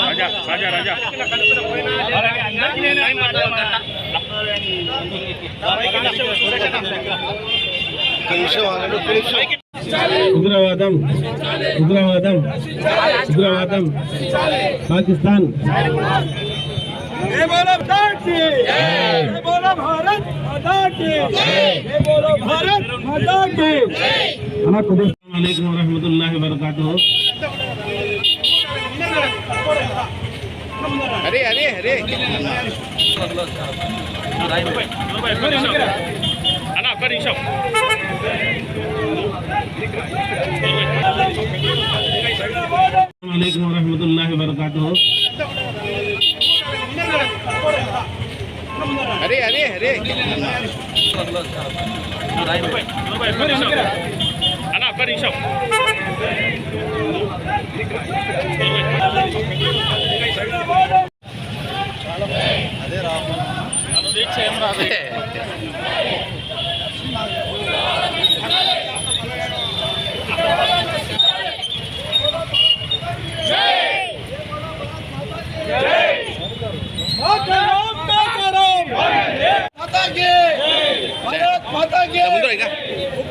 రాజా రాజా రాజా ఉగ్రవాదం ఉగ్రవాదం ఉగ్రవాదం పాకిస్తాన్ ये बोलो भारत की ये बोलो भारत माता की ये बोलो भारत माता की అలైకుం వరహమతుల్లాహి వబర్కాతుహు అరే అరే అరే. అన్న ఒక్క నిమిషం. అలైకుం వరహమతుల్లాహి వబర్కాతుహు. అరే అరే అరే. అన్న ఒక్క నిమిషం.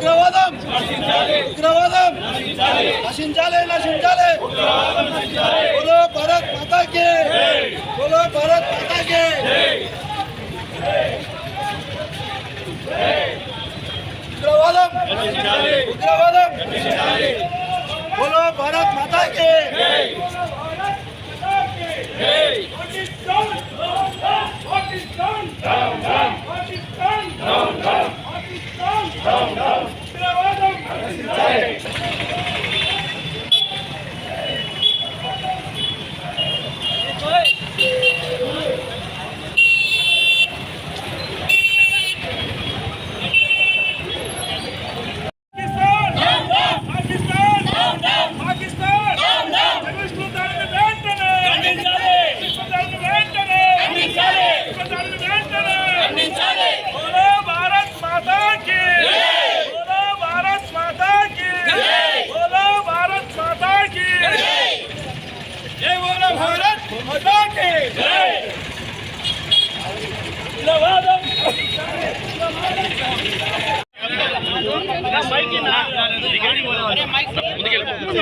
ఉగ్రవాదం! ఉగ్రవాదం! నశించాలి నశించాలి! బోలో భారత్ మాతా కి బోలో భారత్ మాతా కి ఉగ్రవాదం! ఉగ్రవాదం! బోలో Bharat Mata Down, down.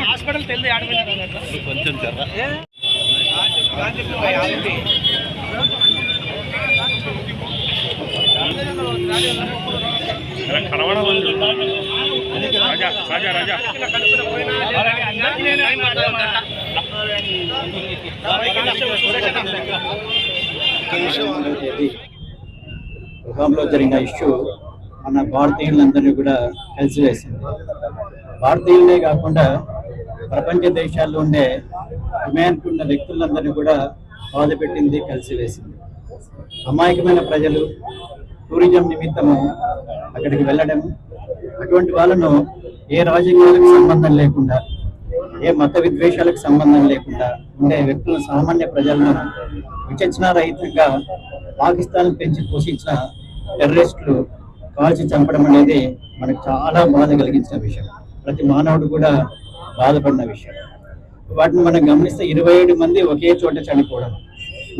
Hospital తెలియదు ఆడపిల్ల కొంచెం జర్ర రాజా రాజా రాజా జరిగిన ఇష్యూ మన భారతీయులందరినీ కూడా కలిసివేసింది భారతీయులే కాకుండా ప్రపంచ దేశాల్లో ఉండే అమాయకున్న వ్యక్తులందరినీ కూడా బాధపెట్టింది కలిసివేసింది అమాయకమైన ప్రజలు టూరిజం నిమిత్తము అక్కడికి వెళ్ళడం అటువంటి వాళ్ళను ఏ రాజకీయాలకు సంబంధం లేకుండా ఏ మత విద్వేషాలకు సంబంధం లేకుండా ఉండే వ్యక్తులను సామాన్య ప్రజలను విచక్షణ రహితంగా పాకిస్తాన్ పెంచి పోషించిన టెర్రరిస్టులు కాల్చి చంపడం అనేది మనకు చాలా బాధ కలిగించిన విషయం. ప్రతి మానవుడు కూడా బాధపడిన విషయం. వాటిని మనం గమనిస్తే ఇరవై ఏడు మంది ఒకే చోట చనిపోవడం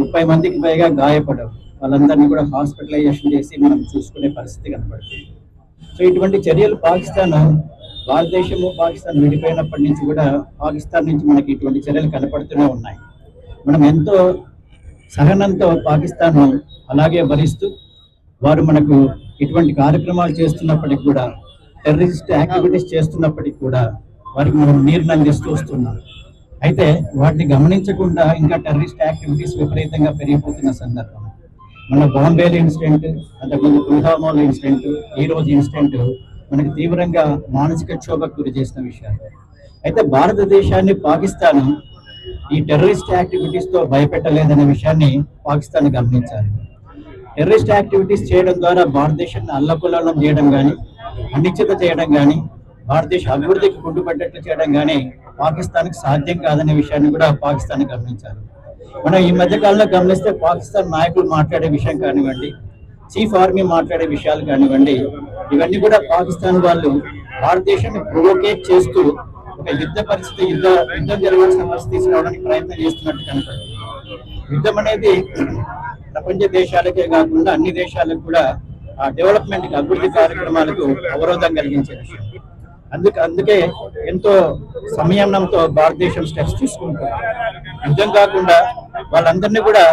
ముప్పై మందికి పైగా గాయపడడం వాళ్ళందరినీ కూడా హాస్పిటలైజేషన్ చేసి మనం చూసుకునే పరిస్థితి కనబడుతుంది. సో ఇటువంటి చర్యలు పాకిస్తాన్ భారతదేశము పాకిస్తాన్ విడిపోయినప్పటి నుంచి కూడా పాకిస్తాన్ నుంచి మనకి ఇటువంటి చర్యలు కనపడుతూనే ఉన్నాయి. మనం ఎంతో సహనంతో పాకిస్తాన్ అలాగే భరిస్తూ వారు మనకు ఇటువంటి కార్యక్రమాలు చేస్తున్నప్పటికి కూడా టెర్రరిస్ట్ యాక్టివిటీస్ చేస్తున్నప్పటికి కూడా వారికి మనం నీరుని అందిస్తూ వస్తున్నాం. అయితే వాటిని గమనించకుండా ఇంకా టెర్రరిస్ట్ యాక్టివిటీస్ విపరీతంగా పెరిగిపోతున్న సందర్భం. మన బాంబేలో ఇన్సిడెంట్ అంతకుముందు పుల్వామాలో ఇన్సిడెంట్ ఈ రోజు ఇన్సిడెంట్ మనకి తీవ్రంగా మానసిక క్షోభకు గురి చేసిన విషయాలు. అయితే భారతదేశాన్ని పాకిస్తాన్ ఈ టెర్రరిస్ట్ యాక్టివిటీస్తో భయపెట్టలేదనే విషయాన్ని పాకిస్తాన్ గమనించాలి. టెర్రరిస్ట్ యాక్టివిటీస్ చేయడం ద్వారా భారతదేశాన్ని అల్లకొల్లం చేయడం కానీ అనిశ్చిత చేయడం కానీ భారతదేశ అభివృద్ధికి గుడ్డుపడ్డట్లు చేయడం కానీ పాకిస్తాన్కి సాధ్యం కాదనే విషయాన్ని కూడా పాకిస్తాన్ గమనించారు. మనం ఈ మధ్య కాలంలో గమనిస్తే పాకిస్తాన్ నాయకులు మాట్లాడే విషయం కానివ్వండి చీఫ్ ఆర్మీ మాట్లాడే విషయాలు కానివ్వండి ఇవన్నీ కూడా పాకిస్తాన్ వాళ్ళు భారతదేశాన్ని ప్రొవోకేట్ చేస్తూ ఒక యుద్ధ పరిస్థితి యుద్ధ యుద్ధం జరగాల్సిన పరిస్థితి తీసుకురావడానికి ప్రయత్నం చేస్తున్నట్టు కనపడుతుంది. యుద్ధం అనేది ప్రపంచ దేశాలకే కాకుండా అన్ని దేశాలకు కూడా ఆ డెవలప్మెంట్ అభివృద్ధి కార్యక్రమాలకు అవరోధం కలిగించే విషయం అందుకే అందుకే ఎంతో సంయమనంతో భారతదేశం స్టెప్స్ తీసుకుంటుంది. యుద్ధం కాకుండా వాళ్ళందరినీ కూడా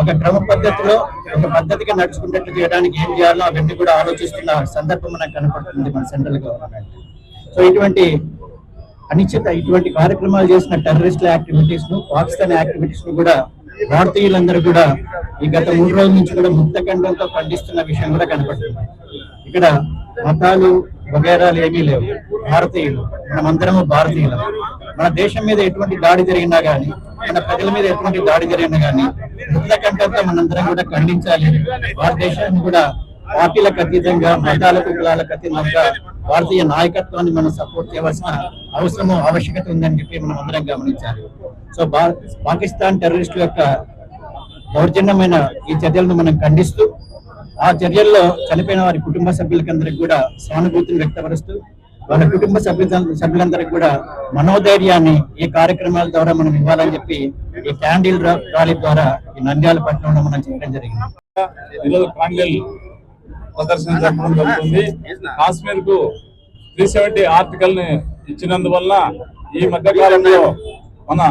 ఒక క్రమ పద్ధతిలో ఒక పద్ధతిగా నడుచుకున్నట్టు చేయడానికి ఏం చేయాలో అవన్నీ కూడా ఆలోచిస్తున్న సందర్భం మనకు కనపడుతుంది మన సెంట్రల్ గవర్నమెంట్. సో ఇటువంటి అనిశ్చిత ఇటువంటి కార్యక్రమాలు చేసిన టెర్రరిస్టుల యాక్టివిటీస్ను పాకిస్తాన్ యాక్టివిటీస్ను కూడా భారతీయులందరూ కూడా ఈ గత మూడు రోజుల నుంచి కూడా ముక్తఖండంతో ఖండిస్తున్న విషయం కూడా కనపడుతుంది. ఇక్కడ మతాలు వగేరాలు ఏమీ లేవు. భారతీయులు మనమందరము భారతీయులు. మన దేశం మీద ఎటువంటి దాడి జరిగినా గానీ మన ప్రజల మీద ఎటువంటి దాడి జరిగినా గానీ ముక్తఖండంతో మనందరం కూడా ఖండించాలి. భారతదేశాన్ని కూడా పార్టీలకు అతీతంగా మతాలకు కులాలకు అతీతంగా భారతీయ నాయకత్వాన్ని మనం సపోర్ట్ చేయవలసిన అవసరము ఆవశ్యకత ఉందని చెప్పి మనం అందరం గమనించాలి. సో భారత్ పాకిస్తాన్ టెర్రరిస్టుల యొక్క దౌర్జన్యమైన ఈ చర్యలను మనం ఖండిస్తూ ఆ చర్యల్లో చనిపోయిన వారి కుటుంబ సభ్యులకందరికి కూడా సానుభూతిని వ్యక్తపరుస్తూ వాళ్ళ కుటుంబ సభ్యుల సభ్యులందరికీ కూడా మనోధైర్యాన్ని ఈ కార్యక్రమాల ద్వారా మనం ఇవ్వాలని చెప్పి ఈ క్యాండిల్ ర్యాలీ ద్వారా ఈ నంద్యాల పట్టణంలో మనం చేయడం జరిగింది. ప్రదర్శన జరపడం జరుగుతుంది. కాశ్మీర్కు త్రీ సెవెంటీ ఆర్టికల్ని ఇచ్చినందువల్ల ఈ మధ్య కాలంలో మన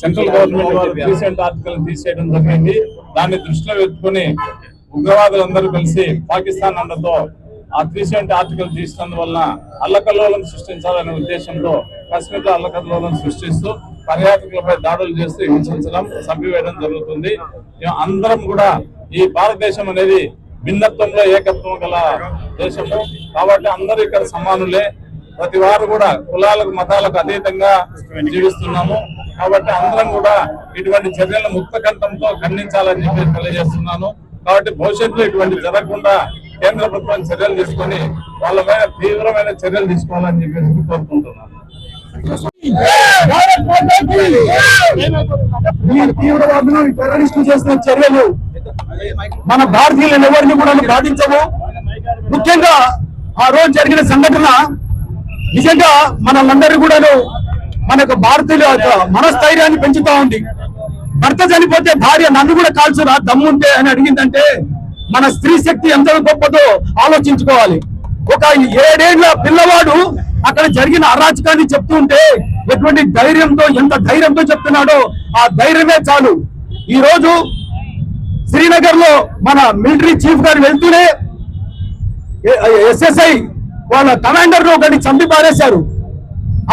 సెంట్రల్ గవర్నమెంట్ వారు త్రీ సెవెంటీ ఆర్టికల్ తీసేయడం జరిగింది. దాన్ని దృష్టిలో పెట్టుకుని ఉగ్రవాదులందరూ కలిసి పాకిస్తాన్ అండతో ఆ త్రీ సెవెంటీ ఆర్టికల్ తీసినందువల్ల అల్లకల్లోలం సృష్టించాలనే ఉద్దేశంతో కాశ్మీర్లో అల్లకల్లోలం సృష్టిస్తూ పర్యాటకులపై దాడులు చేస్తూ హింసించడం చంపివేయడం జరుగుతుంది. అందరం కూడా ఈ భారతదేశం అనేది భిన్నత్వంలో ఏకత్వం గల దేశము. కాబట్టి అందరూ ఇక్కడ సమానులే. ప్రతి వారు కూడా కులాలకు మతాలకు అతీతంగా జీవిస్తున్నాము. కాబట్టి అందరం కూడా ఇటువంటి చర్యలను ముక్త కంఠంతో ఖండించాలని చెప్పి తెలియజేస్తున్నాను. కాబట్టి భవిష్యత్తులో ఇటువంటి జరగకుండా కేంద్ర ప్రభుత్వం చర్యలు తీసుకొని వాళ్ళ పైన తీవ్రమైన చర్యలు తీసుకోవాలని చెప్పి కోరుకుంటున్నాను. తీవ్రవాదులు టెర్రరిస్టులు చేసిన చర్యలు మన భారతీయులను ఎవరిని కూడా బాధించవు ముఖ్యంగా ఆ రోజు జరిగిన సంఘటన నిజంగా మనల్ని కూడాను మన యొక్క భారతీయుల మనస్థైర్యాన్ని పెంచుతా ఉంది. భర్త చనిపోతే భార్య నన్ను కూడా కాల్చురా దమ్ముంటే అని అడిగిందంటే మన స్త్రీ శక్తి ఎంత గొప్పదో ఆలోచించుకోవాలి. ఒక ఏడేళ్ళ పిల్లవాడు అక్కడ జరిగిన అరాచకాన్ని చెప్తూ ఉంటే ఎటువంటి ధైర్యంతో ఎంత ధైర్యంతో చెప్తున్నాడో ఆ ధైర్యమే చాలు. ఈ రోజు శ్రీనగర్లో మన మిలిటరీ చీఫ్ గారు వెళ్తూనే ఎస్ఎస్ఐ వాళ్ళ కమాండర్ ఒకటి చంపి పారేశారు.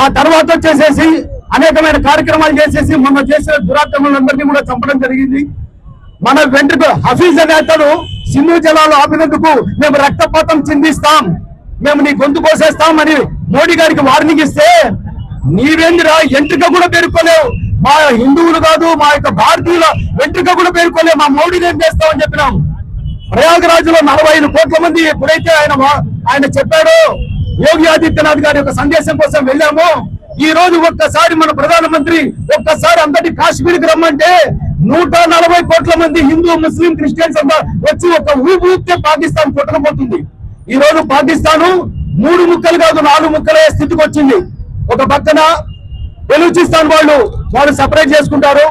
ఆ తర్వాత వచ్చేసేసి అనేకమైన కార్యక్రమాలు చేసేసి మొన్న చేసిన దురాక్రమణలందరినీ కూడా చంపడం జరిగింది. మన వెంట్రుక హఫీజ్ అనే సింధు జలాలు ఆపినందుకు మేము రక్తపాతం చిందిస్తాం. మేము నీ గొంతు కోసేస్తాం అని మోడీ గారికి వార్నింగ్ ఇస్తే నీవేందిరా ఎంట్రిక కూడా పేర్కోలేవు. మా హిందువులు కాదు మా యొక్క భారతీయుల వెంట్రుక కూడా పేర్కొనే మా మౌడీని ఏం చేస్తామని చెప్పినాం. ప్రయాగరాజ్లో నలభై ఐదు కోట్ల మంది ఎప్పుడైతే ఆయన ఆయన చెప్పాడో యోగి ఆదిత్యనాథ్ గారి యొక్క సందేశం కోసం వెళ్ళాము ఈ రోజు ఒక్కసారి మన ప్రధానమంత్రి ఒక్కసారి అందరి కాశ్మీర్కి రమ్మంటే నూట నలభై కోట్ల మంది హిందూ ముస్లిం క్రిస్టియన్స్ అంతా వచ్చి ఒక ఊపి ఊపితే పాకిస్తాన్ కొట్టకపోతుంది ఈ రోజు పాకిస్తాన్ మూడు ముక్కలు కాదు నాలుగు ముక్కలే స్థితికి వచ్చింది. ఒక పక్కన బెలూచిస్తాన్ వాళ్ళు వాళ్ళు సపరేట్ చేసుకుంటారు.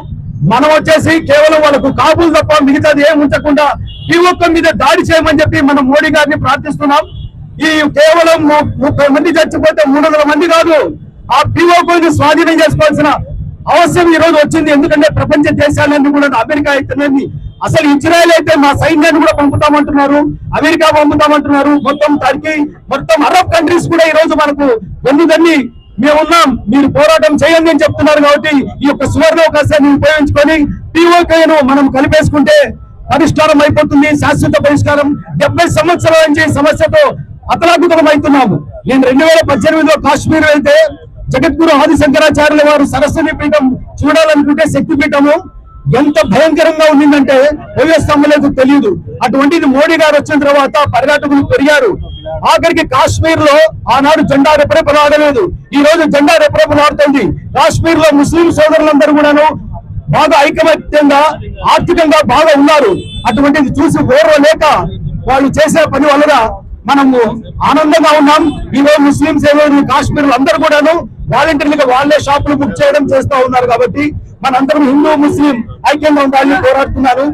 మనం వచ్చేసి కేవలం వాళ్ళకు కాపులు తప్ప మిగతాది ఏం ఉంచకుండా ఈ ఒక్క మీద దాడి చేయమని చెప్పి మనం మోడీ గారిని ప్రార్థిస్తున్నాం. ఈ కేవలం ముప్పై మంది చచ్చిపోతే మూడు వందల మంది కాదు. ఆ పిఓకోని స్వాధీనం చేసుకోవాల్సిన అవసరం ఈ రోజు వచ్చింది. ఎందుకంటే ప్రపంచ దేశాలన్నీ కూడా అమెరికా అయితేనేమి అసలు ఇజ్రాయెల్ అయితే మా సైన్యాన్ని కూడా పంపుతామంటున్నారు. అమెరికా పంపుతామంటున్నారు. మొత్తం టర్కీ మొత్తం అరబ్ కంట్రీస్ కూడా ఈ రోజు మనకు వెన్నుదన్ని మేమున్నాం. మీరు పోరాటం చేయండి అని చెప్తున్నారు కాబట్టి ఈ యొక్క సువర్ణావకాశాన్ని ఉపయోగించుకొని పిఓకేను మనం కలిపేసుకుంటే పరిష్కారం అయిపోతుంది. శాశ్వత పరిష్కారం. డెబ్బై సంవత్సరాల నుంచి సమస్యతో అతలాకుతలం అవుతున్నాము నేను రెండు వేల పద్దెనిమిదిలో కాశ్మీర్ వెళ్తే జగద్గురు ఆది శంకరాచార్యుల వారు సరస్వతి పీఠం చూడాలనుకుంటే శక్తి పీఠము ఎంత భయంకరంగా ఉండిందంటే పోయేస్తామో లేదో తెలియదు అటువంటిది మోడీ గారు వచ్చిన తర్వాత పర్యాటకులు పెరిగారు. ఆఖరికి కాశ్మీర్లో ఆనాడు జెండా రెపరెపలాడలేదు ఈ రోజు జెండా రెపరెపలాడుతుంది కాశ్మీర్లో ముస్లిం సోదరులందరూ కూడాను బాగా ఐకమత్యంగా ఆర్థికంగా బాగా ఉన్నారు. అటువంటిది చూసి ఓర్వలేక వాళ్ళు చేసే పని వలన మనము ఆనందంగా ఉన్నాం. ఈ రోజు సేవలు కాశ్మీర్లు అందరూ కూడాను వాలంటీర్లుగా వాళ్ళే షాపులు బుక్ చేయడం చేస్తా ఉన్నారు కాబట్టి మనందరం హిందూ ముస్లిం ఐక్యంగా ఉండాలని పోరాడుతున్నారు.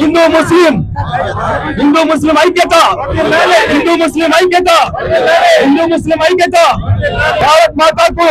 హిందూ ముస్లిం హిందూ ముస్లిం ఐక్యత. హిందూ ముస్లిం ఐక్యత. హిందూ ముస్లిం ఐక్యత. భారత్ మాతాకు